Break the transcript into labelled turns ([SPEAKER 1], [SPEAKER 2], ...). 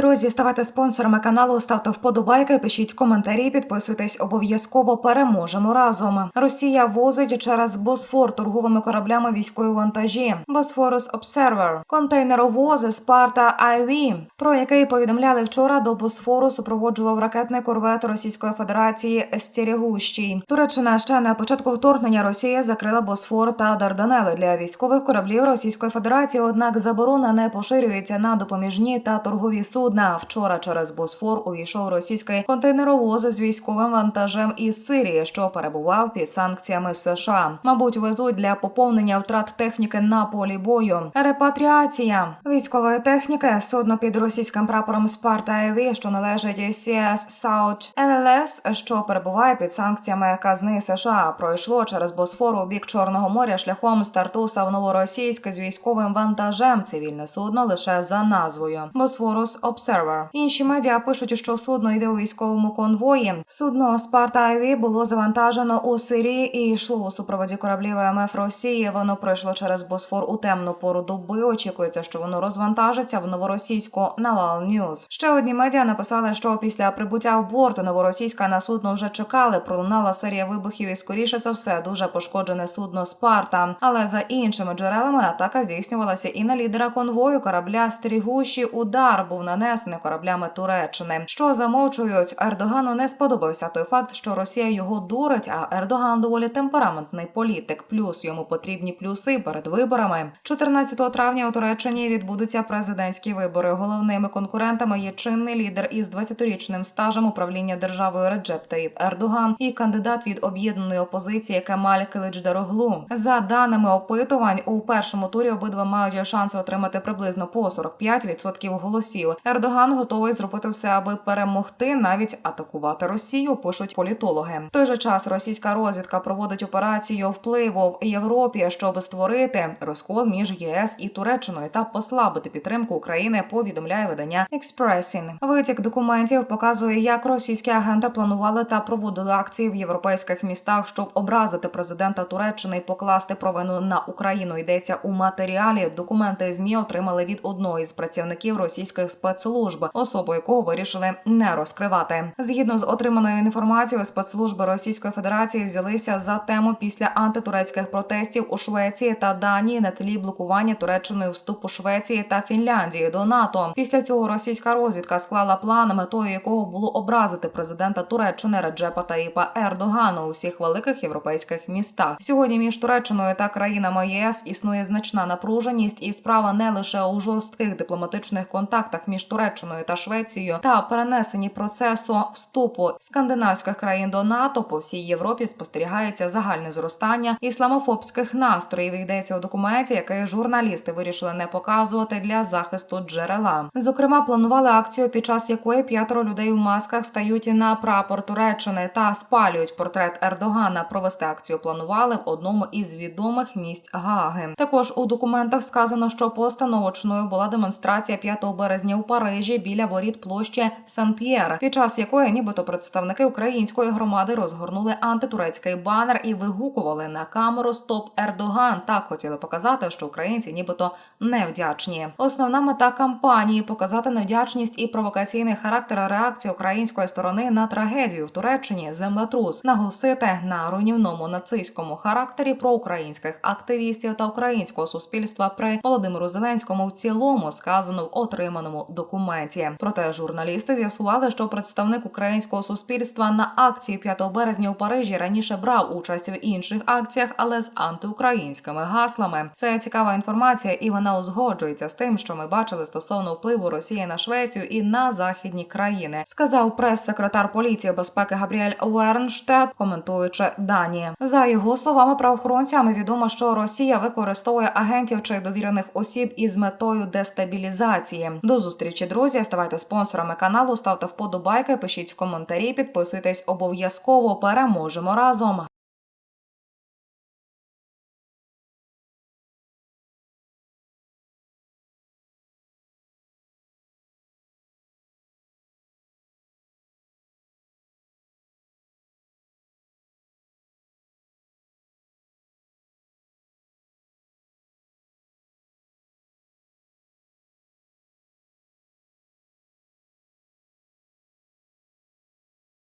[SPEAKER 1] Друзі, ставайте спонсорами каналу, ставте вподобайки, пишіть коментарі, підписуйтесь обов'язково. Переможемо разом. Росія возить через Босфор торговими кораблями військові вантажі. Босфорус Обсервер, контейнеровози Спарта Айві, про який повідомляли вчора. До Босфору супроводжував ракетний корвет Російської Федерації Стерегущий. Туреччина ще на початку вторгнення Росія закрила Босфор та Дарданели для військових кораблів Російської Федерації. Однак заборона не поширюється на допоміжні та торгові судна. Вчора через Босфор увійшов російський контейнеровоз з військовим вантажем із Сирії, що перебував під санкціями США. Мабуть, везуть для поповнення втрат техніки на полі бою. Репатріація військової техніки судно під російським прапором Спарта Еві, що належить CS South LLS, що перебуває під санкціями казни США, пройшло через Босфор у бік Чорного моря шляхом з Тартуса в Новоросійськ з військовим вантажем. Цивільне судно лише за назвою Босфорус Observer. Інші медіа пишуть, що судно йде у військовому конвої. Судно Спарта Айві було завантажено у Сирії і йшло у супроводі кораблів МФ Росії. Воно пройшло через Босфор у темну пору доби. Очікується, що воно розвантажиться в новоросійську Навал Ньюз. Ще одні медіа написали, що після прибуття в борт новоросійська на судно вже чекали. Пролунала серія вибухів і скоріше за все дуже пошкоджене судно Спарта. Але за іншими джерелами атака здійснювалася і на лідера конвою корабля Стерігущий удар був нанесений кораблями Туреччини. Що замовчують Ердогану не сподобався той факт, що Росія його дурить, а Ердоган доволі темпераментний політик. Плюс йому потрібні плюси перед виборами. 14 травня у Туреччині відбудуться президентські вибори. Головними конкурентами є чинний лідер із 20-річним стажем управління державою Реджеп Таїп Ердоган і кандидат від об'єднаної опозиції Кемаль Киличдароглу. За даними опитувань, у першому турі обидва мають шанси отримати приблизно по 45% голосів. Ердоган готовий зробити все, аби перемогти, навіть атакувати Росію. Пишуть політологи. В той же час російська розвідка проводить операцію впливу в Європі, щоб створити розкол між ЄС і Туреччиною та послабити підтримку України. Повідомляє видання Експресін. Витік документів показує, як російські агенти планували та проводили акції в європейських містах, щоб образити президента Туреччини і покласти провину на Україну. Йдеться у матеріалі. Документи змі отримали від одного із працівників російських спецслужб, особу якого вирішили не розкривати. Згідно з отриманою інформацією, спецслужби Російської Федерації взялися за тему після антитурецьких протестів у Швеції та Данії на тлі блокування Туреччиною вступу Швеції та Фінляндії до НАТО. Після цього російська розвідка склала план, метою якого було образити президента Туреччини Реджепа Таїпа Ердогана у всіх великих європейських містах. Сьогодні між Туреччиною та країнами ЄС існує значна напруженість, і справа не лише у жорстких дипломатичних контактах між Туреччиною та Швецією та перенесенні процесу вступу скандинавських країн до НАТО по всій Європі спостерігається загальне зростання ісламофобських настроїв. Йдеться у документі, який журналісти вирішили не показувати для захисту джерела. Зокрема, планували акцію, під час якої п'ятеро людей у масках стають на прапор Туреччини та спалюють портрет Ердогана. Провести акцію планували в одному із відомих місць Гааги. Також у документах сказано, що постановочною була демонстрація 5 березня у Парижі біля воріт площі Сан-П'єр, під час якої нібито представники української громади розгорнули антитурецький банер і вигукували на камеру Стоп Ердоган. Так хотіли показати, що українці нібито невдячні. Основна мета кампанії показати невдячність і провокаційний характер реакції української сторони на трагедію в Туреччині землетрус, наголосити на руйнівному нацистському характері проукраїнських активістів та українського суспільства при Володимиру Зеленському в цілому сказано в отриманому документі. Проте журналісти з'ясували, що представник українського суспільства на акції 5 березня у Парижі раніше брав участь в інших акціях, але з антиукраїнськими гаслами. Це цікава інформація, і вона узгоджується з тим, що ми бачили стосовно впливу Росії на Швецію і на західні країни, сказав прес-секретар поліції безпеки Габріель Вернштет, коментуючи дані. За його словами, правоохоронцями відомо, що Росія використовує агентів чи довірених осіб із метою дестабілізації. До зустрічі, друзі. Ставайте спонсорами каналу, ставте вподобайки, пишіть в коментарі, підписуйтесь обов'язково. Переможемо разом.